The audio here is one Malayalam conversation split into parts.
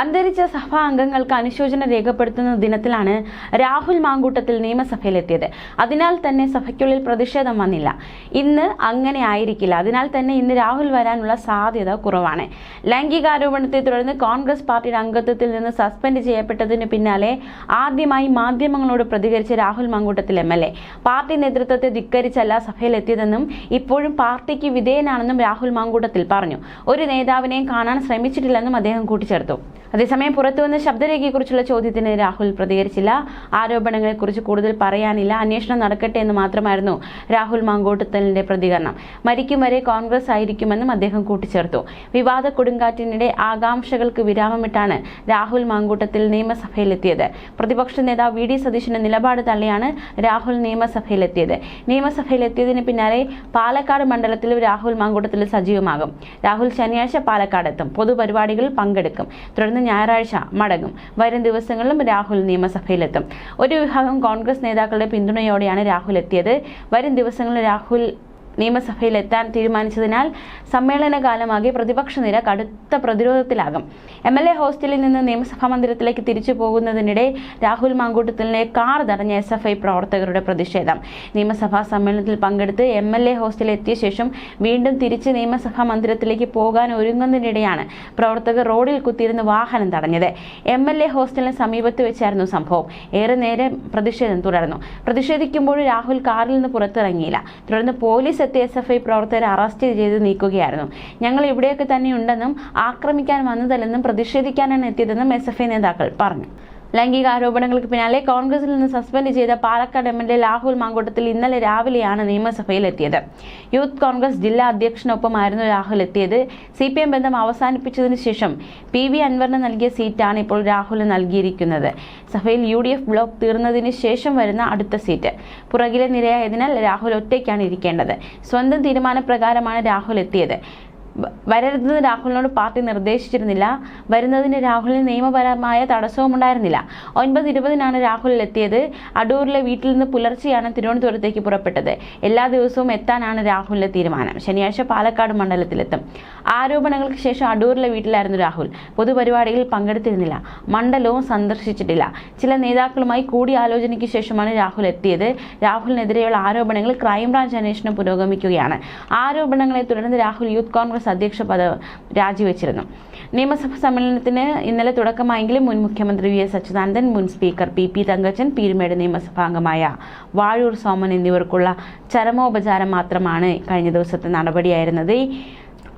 അന്തരിച്ച സഭാ അംഗങ്ങൾക്ക് അനുശോചനം രേഖപ്പെടുത്തുന്ന ദിനത്തിലാണ് രാഹുൽ മാങ്കൂട്ടത്തിൽ നിയമസഭയിലെത്തിയത്. അതിനാൽ തന്നെ സഭയ്ക്കുള്ളിൽ പ്രതിഷേധം വന്നില്ല. ഇന്ന് അങ്ങനെ ആയിരിക്കില്ല. അതിനാൽ തന്നെ ഇന്ന് രാഹുൽ വരാനുള്ള സാധ്യത കുറവാണ്. ലൈംഗികാരോപണത്തെ തുടർന്ന് കോൺഗ്രസ് പാർട്ടിയുടെ അംഗത്വത്തിൽ നിന്ന് സസ്പെൻഡ് ചെയ്യപ്പെട്ടതിന് പിന്നാലെ ആദ്യമായി മാധ്യമങ്ങളോട് പ്രതികരിച്ച Rahul Mamkootathil M L party നേതൃത്വത്തെ ധിക്കരിച്ചല്ല സഭയിലെത്തിയതെന്നും ഇപ്പോഴും പാർട്ടിക്ക് വിധേയനാണെന്നും രാഹുൽ മാങ്കൂട്ടത്തിൽ പറഞ്ഞു. ഒരു നേതാവിനെയും കാണാൻ ശ്രമിച്ചിട്ടില്ലെന്നും അദ്ദേഹം കൂട്ടിച്ചേർത്തു. അതേസമയം പുറത്തുവന്ന ശബ്ദരേഖയെക്കുറിച്ചുള്ള ചോദ്യത്തിന് രാഹുൽ പ്രതികരിച്ചില്ല. ആരോപണങ്ങളെക്കുറിച്ച് കൂടുതൽ പറയാനില്ല. അന്വേഷണം നടക്കട്ടെ എന്ന് മാത്രമായിരുന്നു രാഹുൽ മാങ്കോട്ടത്തലിന്റെ പ്രതികരണം. മരിക്കും വരെ കോൺഗ്രസ് ആയിരിക്കുമെന്നും അദ്ദേഹം കൂട്ടിച്ചേർത്തു. വിവാദ കൊടുങ്കാറ്റിനിടെ ആകാംക്ഷകൾക്ക് വിരാമമിട്ടാണ് രാഹുൽ മാങ്കൂട്ടത്തിൽ നിയമസഭയിലെത്തിയത്. പ്രതിപക്ഷ നേതാവ് വി ഡി സതീശന്റെ നിലപാട് തള്ളിയാണ് രാഹുൽ നിയമസഭയിലെത്തിയത്. നിയമസഭയിലെത്തിയതിന് പിന്നാലെ പാലക്കാട് മണ്ഡലത്തിലും രാഹുൽ മാങ്കൂട്ടത്തിൽ സജീവമാകും. രാഹുൽ ശനിയാഴ്ച പാലക്കാട് എത്തും പൊതുപരിപാടികളിൽ പങ്കെടുക്കും. തുടർന്ന് ഞായറാഴ്ച മടങ്ങും. വരും ദിവസങ്ങളിലും രാഹുൽ നിയമസഭയിലെത്തും. ഒരു വിഭാഗം കോൺഗ്രസ് നേതാക്കളുടെ പിന്തുണയോടെയാണ് രാഹുൽ എത്തിയത്. വരും ദിവസങ്ങളിൽ രാഹുൽ നിയമസഭയിൽ എത്താൻ തീരുമാനിച്ചതിനാൽ സമ്മേളന കാലമാകെ പ്രതിപക്ഷ നിര കടുത്ത പ്രതിരോധത്തിലാകും. എം എൽ എ ഹോസ്റ്റലിൽ നിന്ന് നിയമസഭാ മന്ദിരത്തിലേക്ക് തിരിച്ചു പോകുന്നതിനിടെ രാഹുൽ മാങ്കൂട്ടത്തിലിനെ കാർ തടഞ്ഞ എസ് എഫ് ഐ പ്രവർത്തകരുടെ പ്രതിഷേധം. നിയമസഭാ സമ്മേളനത്തിൽ പങ്കെടുത്ത് എം എൽ എ ഹോസ്റ്റലിൽ എത്തിയ ശേഷം വീണ്ടും തിരിച്ച് നിയമസഭാ മന്ദിരത്തിലേക്ക് പോകാൻ ഒരുങ്ങുന്നതിനിടെയാണ് പ്രവർത്തകർ റോഡിൽ കുത്തിയിരുന്ന് വാഹനം തടഞ്ഞത്. എം എൽ എ ഹോസ്റ്റലിന് സമീപത്ത് വെച്ചായിരുന്നു സംഭവം. ഏറെ നേരം പ്രതിഷേധം തുടർന്നു. പ്രതിഷേധിക്കുമ്പോൾ രാഹുൽ കാറിൽ നിന്ന് പുറത്തിറങ്ങിയില്ല. തുടർന്ന് പോലീസ് എത്തിയ എസ് എഫ് ഐ പ്രവർത്തകരെ അറസ്റ്റ് ചെയ്ത് നീക്കുകയായിരുന്നു. ഞങ്ങൾ ഇവിടെയൊക്കെ തന്നെയുണ്ടെന്നും ആക്രമിക്കാൻ വന്നതല്ലെന്നും പ്രതിഷേധിക്കാനാണ് എത്തിയതെന്നും എസ് എഫ് ഐ നേതാക്കൾ പറഞ്ഞു. ലൈംഗിക ആരോപണങ്ങൾക്ക് പിന്നാലെ കോൺഗ്രസിൽ നിന്ന് സസ്പെൻഡ് ചെയ്ത Palakkad M L A Rahul Mamkootathil ഇന്നലെ രാവിലെയാണ് നിയമസഭയിലെത്തിയത്. യൂത്ത് കോൺഗ്രസ് ജില്ലാ അധ്യക്ഷനൊപ്പമായിരുന്നു രാഹുൽ എത്തിയത്. സി പി എം ബന്ധം അവസാനിപ്പിച്ചതിന് ശേഷം പി വി അൻവറിന് നൽകിയ സീറ്റാണ് ഇപ്പോൾ രാഹുലിന് നൽകിയിരിക്കുന്നത്. സഭയിൽ യു ഡി എഫ് ബ്ലോക്ക് തീർന്നതിന് ശേഷം വരുന്ന അടുത്ത സീറ്റ്. പുറകിലെ നിരയായതിനാൽ രാഹുൽ ഒറ്റയ്ക്കാണ് ഇരിക്കേണ്ടത്. സ്വന്തം തീരുമാനപ്രകാരമാണ് രാഹുൽ എത്തിയത്. വരരുതെന്ന് രാഹുലിനോട് പാർട്ടി നിർദ്ദേശിച്ചിരുന്നില്ല. വരുന്നതിന് രാഹുലിന് നിയമപരമായ തടസ്സവും ഉണ്ടായിരുന്നില്ല ഒൻപത് ഇരുപതിനാണ് രാഹുൽ എത്തിയത് അടൂരിലെ വീട്ടിൽ നിന്ന് പുലർച്ചെയാണ് തിരുവനന്തപുരത്തേക്ക് പുറപ്പെട്ടത്. എല്ലാ ദിവസവും എത്താനാണ് രാഹുലിന്റെ തീരുമാനം. ശനിയാഴ്ച പാലക്കാട് മണ്ഡലത്തിലെത്തും. ആരോപണങ്ങൾക്ക് ശേഷം അടൂരിലെ വീട്ടിലായിരുന്നു രാഹുൽ. പൊതുപരിപാടിയിൽ പങ്കെടുത്തിരുന്നില്ല. മണ്ഡലവും സന്ദർശിച്ചിട്ടില്ല. ചില നേതാക്കളുമായി കൂടിയാലോചനയ്ക്ക് ശേഷമാണ് രാഹുൽ എത്തിയത്. രാഹുലിനെതിരെയുള്ള ആരോപണങ്ങൾ ക്രൈംബ്രാഞ്ച് അന്വേഷണം പുരോഗമിക്കുകയാണ്. ആരോപണങ്ങളെ തുടർന്ന് രാഹുൽ യൂത്ത് കോൺഗ്രസ് അധ്യക്ഷ പദവ് രാജിവെച്ചിരുന്നു. നിയമസഭാ സമ്മേളനത്തിന് ഇന്നലെ തുടക്കമായെങ്കിലും മുൻ മുഖ്യമന്ത്രി വി എസ് അച്യുതാനന്ദൻ മുൻ speaker P P Thankachan Peermade നിയമസഭാംഗമായ Vazhoor Soman എന്നിവർക്കുള്ള ചരമോപചാരം മാത്രമാണ് കഴിഞ്ഞ ദിവസത്തെ നടപടിയായിരുന്നത്.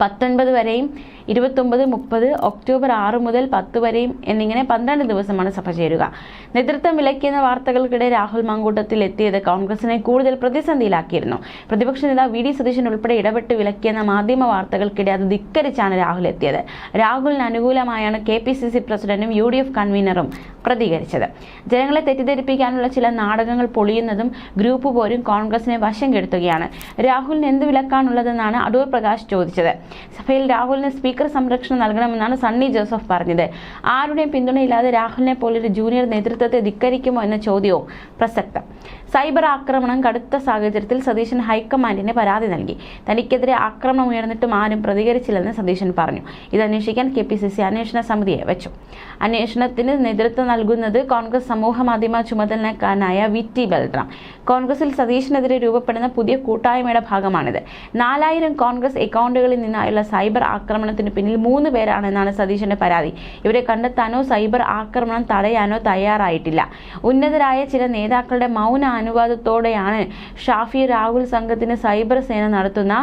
പത്തൊൻപത് വരെയും ഇരുപത്തൊമ്പത് മുപ്പത് ഒക്ടോബർ ആറ് മുതൽ പത്ത് വരെയും എന്നിങ്ങനെ പന്ത്രണ്ട് ദിവസമാണ് സഭ ചേരുക. നേതൃത്വം വിലക്കിയെന്ന വാർത്തകൾക്കിടെ രാഹുൽ മാങ്കൂട്ടത്തിൽ എത്തിയത് കോൺഗ്രസിനെ കൂടുതൽ പ്രതിസന്ധിയിലാക്കിയിരുന്നു. പ്രതിപക്ഷ നേതാവ് വി ഡി സതീശൻ ഉൾപ്പെടെ ഇടപെട്ട് വിലക്കിയെന്ന മാധ്യമ വാർത്തകൾക്കിടെ അത് ധിക്കരിച്ചാണ് രാഹുൽ എത്തിയത്. രാഹുലിന് അനുകൂലമായാണ് കെ പി സി സി പ്രസിഡന്റും യു ഡി എഫ് കൺവീനറും പ്രതികരിച്ചത്. ജനങ്ങളെ തെറ്റിദ്ധരിപ്പിക്കാനുള്ള ചില നാടകങ്ങൾ പൊളിയുന്നതും ഗ്രൂപ്പ് പോരും കോൺഗ്രസിനെ വശം കെടുത്തുകയാണ്. രാഹുലിന് എന്ത് വിലക്കാണുള്ളതെന്നാണ് അടൂർ പ്രകാശ് ചോദിച്ചത്. സഭയിൽ രാഹുലിന് സ്പീക്കർ സംരക്ഷണം നൽകണമെന്നാണ് സണ്ണി ജോസഫ് പറഞ്ഞത്. ആരുടെയും പിന്തുണയില്ലാതെ രാഹുലിനെ പോലൊരു ജൂനിയർ നേതൃത്വത്തെ ധിക്കരിക്കുമോ എന്ന ചോദ്യവും പ്രസക്തം. സൈബർ ആക്രമണം കടുത്ത സാഹചര്യത്തിൽ സതീശൻ ഹൈക്കമാൻഡിന് പരാതി നൽകി. തനിക്കെതിരെ ആക്രമണം ഉയർന്നിട്ടും ആരും പ്രതികരിച്ചില്ലെന്ന് സതീശൻ പറഞ്ഞു. ഇത് അന്വേഷിക്കാൻ കെ പി സി സി അന്വേഷണ സമിതിയെ വെച്ചു. അന്വേഷണത്തിന് നേതൃത്വം നൽകുന്നത് കോൺഗ്രസ് സമൂഹ മാധ്യമ ചുമതലക്കാരനായ വി ടി ബൽറാം. കോൺഗ്രസിൽ സതീശനെതിരെ രൂപപ്പെടുന്ന പുതിയ കൂട്ടായ്മയുടെ ഭാഗമാണിത്. നാലായിരം കോൺഗ്രസ് അക്കൗണ്ടുകളിൽ നിന്നായുള്ള സൈബർ ആക്രമണത്തിന് പിന്നിൽ മൂന്ന് പേരാണെന്നാണ് സതീശന്റെ പരാതി. ഇവരെ കണ്ടെത്താനോ സൈബർ ആക്രമണം തടയാനോ തയ്യാറായിട്ടില്ല. ഉന്നതരായ ചില നേതാക്കളുടെ മൗന അനുവാദത്തോടെയാണ് ഷാഫി രാഹുൽ സംഘത്തിന് സൈബർ സേന നടത്തുന്ന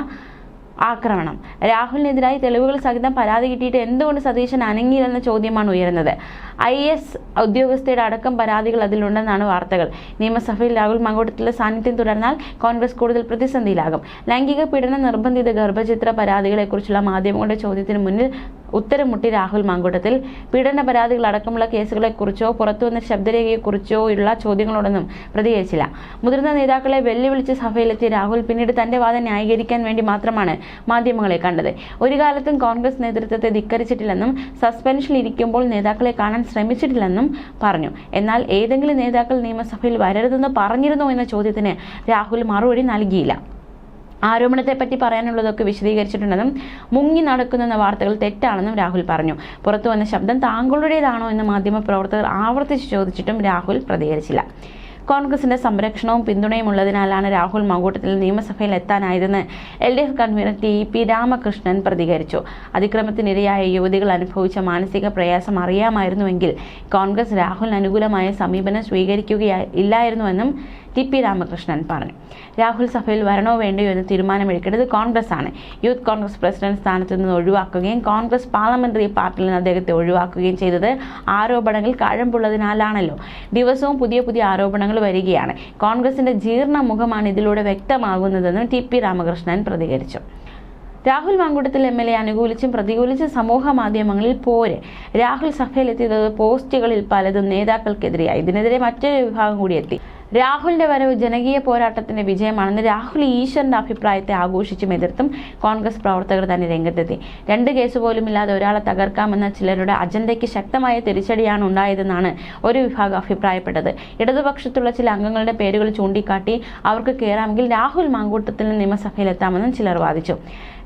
ആക്രമണം. രാഹുലിനെതിരായി തെളിവുകൾ സഹിതം പരാതി കിട്ടിയിട്ട് എന്തുകൊണ്ട് സതീശൻ അനങ്ങിയില്ലെന്ന ചോദ്യമാണ് ഉയരുന്നത്. ഐ എസ് ഉദ്യോഗസ്ഥയുടെ അടക്കം പരാതികൾ അതിലുണ്ടെന്നാണ് വാർത്തകൾ. നിയമസഭയിൽ രാഹുൽ മങ്കോട്ടത്തിലെ സാന്നിധ്യം തുടർന്നാൽ കോൺഗ്രസ് കൂടുതൽ പ്രതിസന്ധിയിലാകും. ലൈംഗിക പീഡന നിർബന്ധിത ഗർഭചിത്ര പരാതികളെക്കുറിച്ചുള്ള മാധ്യമങ്ങളുടെ ചോദ്യത്തിന് മുന്നിൽ ഉത്തരം മുട്ടി രാഹുൽ മാങ്കൂട്ടത്തിൽ. പീഡന പരാതികൾ അടക്കമുള്ള കേസുകളെക്കുറിച്ചോ പുറത്തുവന്ന ശബ്ദരേഖയെക്കുറിച്ചോ ഉള്ള ചോദ്യങ്ങളോടൊന്നും പ്രതികരിച്ചില്ല. മുതിർന്ന നേതാക്കളെ വെല്ലുവിളിച്ച് സഭയിലെത്തിയ രാഹുൽ പിന്നീട് തന്റെ വാദം ന്യായീകരിക്കാൻ വേണ്ടി മാത്രമാണ് മാധ്യമങ്ങളെ കണ്ടത്. ഒരു കാലത്തും കോൺഗ്രസ് നേതൃത്വത്തെ ധിക്കരിച്ചിട്ടില്ലെന്നും സസ്പെൻഷനിൽ ഇരിക്കുമ്പോൾ നേതാക്കളെ കാണാൻ ശ്രമിച്ചിട്ടില്ലെന്നും പറഞ്ഞു. എന്നാൽ ഏതെങ്കിലും നേതാക്കൾ നിയമസഭയിൽ വരരുതെന്ന് പറഞ്ഞിരുന്നു എന്ന ചോദ്യത്തിന് രാഹുൽ മറുപടി നൽകിയില്ല. ആരോപണത്തെ പറ്റി പറയാനുള്ളതൊക്കെ വിശദീകരിച്ചിട്ടുണ്ടെന്നും മുങ്ങി നടക്കുന്നെന്ന വാർത്തകൾ തെറ്റാണെന്നും രാഹുൽ പറഞ്ഞു. പുറത്തു വന്ന ശബ്ദം താങ്കളുടേതാണോ എന്ന് മാധ്യമപ്രവർത്തകർ ആവർത്തിച്ച് ചോദിച്ചിട്ടും രാഹുൽ പ്രതികരിച്ചില്ല. കോൺഗ്രസിന്റെ സംരക്ഷണവും പിന്തുണയും ഉള്ളതിനാലാണ് രാഹുൽ മങ്കൂട്ടത്തിൽ നിയമസഭയിൽ എത്താനായതെന്ന് L D F convener T P Ramakrishnan പ്രതികരിച്ചു. അതിക്രമത്തിനിരയായ യുവതികൾ അനുഭവിച്ച മാനസിക പ്രയാസം അറിയാമായിരുന്നുവെങ്കിൽ കോൺഗ്രസ് രാഹുലിന് അനുകൂലമായ സമീപനം സ്വീകരിക്കുകയില്ലായിരുന്നുവെന്നും ടി പി രാമകൃഷ്ണൻ പറഞ്ഞു. രാഹുൽ സഭയിൽ വരണോ വേണ്ടയോ എന്ന് തീരുമാനമെടുക്കേണ്ടത് കോൺഗ്രസ് ആണ് യൂത്ത് കോൺഗ്രസ് പ്രസിഡന്റ് സ്ഥാനത്ത് നിന്ന് ഒഴിവാക്കുകയും കോൺഗ്രസ് പാർലമെന്ററി പാർട്ടിയിൽ നിന്ന് അദ്ദേഹത്തെ ഒഴിവാക്കുകയും ചെയ്തത് ആരോപണങ്ങൾ കഴമ്പുള്ളതിനാലാണല്ലോ. ദിവസവും പുതിയ പുതിയ ആരോപണങ്ങൾ വരികയാണ്. കോൺഗ്രസിന്റെ ജീർണ മുഖമാണ് ഇതിലൂടെ വ്യക്തമാകുന്നതെന്നും ടി പി രാമകൃഷ്ണൻ പ്രതികരിച്ചു. Rahul Mamkootathil M L A അനുകൂലിച്ചും പ്രതികൂലിച്ചും സമൂഹ മാധ്യമങ്ങളിൽ പോര്. രാഹുൽ സഭയിലെത്തിയത് പോസ്റ്റുകളിൽ പലതും നേതാക്കൾക്കെതിരെയായി. ഇതിനെതിരെ മറ്റൊരു വിഭാഗം കൂടി എത്തി. രാഹുലിന്റെ വരവ് ജനകീയ പോരാട്ടത്തിന്റെ വിജയമാണെന്ന് രാഹുൽ ഈശ്വറിന്റെ അഭിപ്രായത്തെ ആഘോഷിച്ചും എതിർത്തും കോൺഗ്രസ് പ്രവർത്തകർ തന്നെ രംഗത്തെത്തി. രണ്ട് കേസ് പോലും ഇല്ലാതെ ഒരാളെ തകർക്കാമെന്ന ചിലരുടെ അജണ്ടയ്ക്ക് ശക്തമായ തിരിച്ചടിയാണ് ഉണ്ടായതെന്നാണ് ഒരു വിഭാഗം അഭിപ്രായപ്പെട്ടത്. ഇടതുപക്ഷത്തുള്ള ചില അംഗങ്ങളുടെ പേരുകൾ ചൂണ്ടിക്കാട്ടി അവർക്ക് കയറാമെങ്കിൽ രാഹുൽ മാങ്കൂട്ടത്തിൽ നിയമസഭയിലെത്താമെന്നും ചിലർ വാദിച്ചു.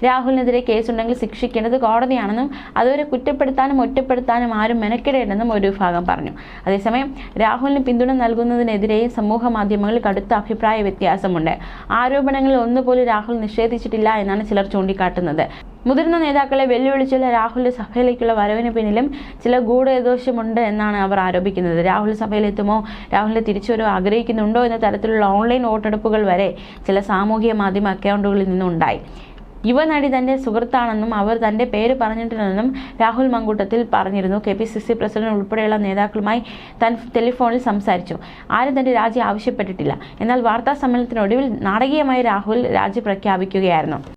രാഹുലിനെതിരെ കേസുണ്ടെങ്കിൽ ശിക്ഷിക്കേണ്ടത് കോടതിയാണെന്നും അതുവരെ കുറ്റപ്പെടുത്താനും ഒറ്റപ്പെടുത്താനും ആരും മെനക്കെടേണ്ടെന്നും ഒരു വിഭാഗം പറഞ്ഞു. അതേസമയം രാഹുലിന് പിന്തുണ നൽകുന്നതിനെതിരെയും സമൂഹ മാധ്യമങ്ങളിൽ കടുത്ത അഭിപ്രായ വ്യത്യാസമുണ്ട്. ആരോപണങ്ങളിൽ ഒന്നുപോലും രാഹുൽ നിഷേധിച്ചിട്ടില്ല എന്നാണ് ചിലർ ചൂണ്ടിക്കാട്ടുന്നത്. മുതിർന്ന നേതാക്കളെ വെല്ലുവിളിച്ചുള്ള രാഹുലിന്റെ സഭയിലേക്കുള്ള വരവിന് പിന്നിലും ചില ഗൂഢദോഷമുണ്ട് എന്നാണ് അവർ ആരോപിക്കുന്നത്. രാഹുൽ സഭയിലെത്തുമോ? രാഹുലിനെ തിരിച്ചുവരവ് ആഗ്രഹിക്കുന്നുണ്ടോ എന്ന തരത്തിലുള്ള ഓൺലൈൻ വോട്ടെടുപ്പുകൾ വരെ ചില സാമൂഹിക മാധ്യമ അക്കൗണ്ടുകളിൽ നിന്നുണ്ടായി. യുവനടി തന്റെ സുഹൃത്താണെന്നും അവർ തന്റെ പേര് പറഞ്ഞിട്ടില്ലെന്നും രാഹുൽ മങ്കൂട്ടത്തിൽ പറഞ്ഞിരുന്നു. K P C C president ഉൾപ്പെടെയുള്ള നേതാക്കളുമായി താൻ ടെലിഫോണിൽ സംസാരിച്ചു. ആരും തന്റെ രാജി ആവശ്യപ്പെട്ടിട്ടില്ല. എന്നാൽ വാർത്താ സമ്മേളനത്തിനൊടുവിൽ നാടകീയമായി രാഹുൽ രാജി പ്രഖ്യാപിക്കുകയായിരുന്നു.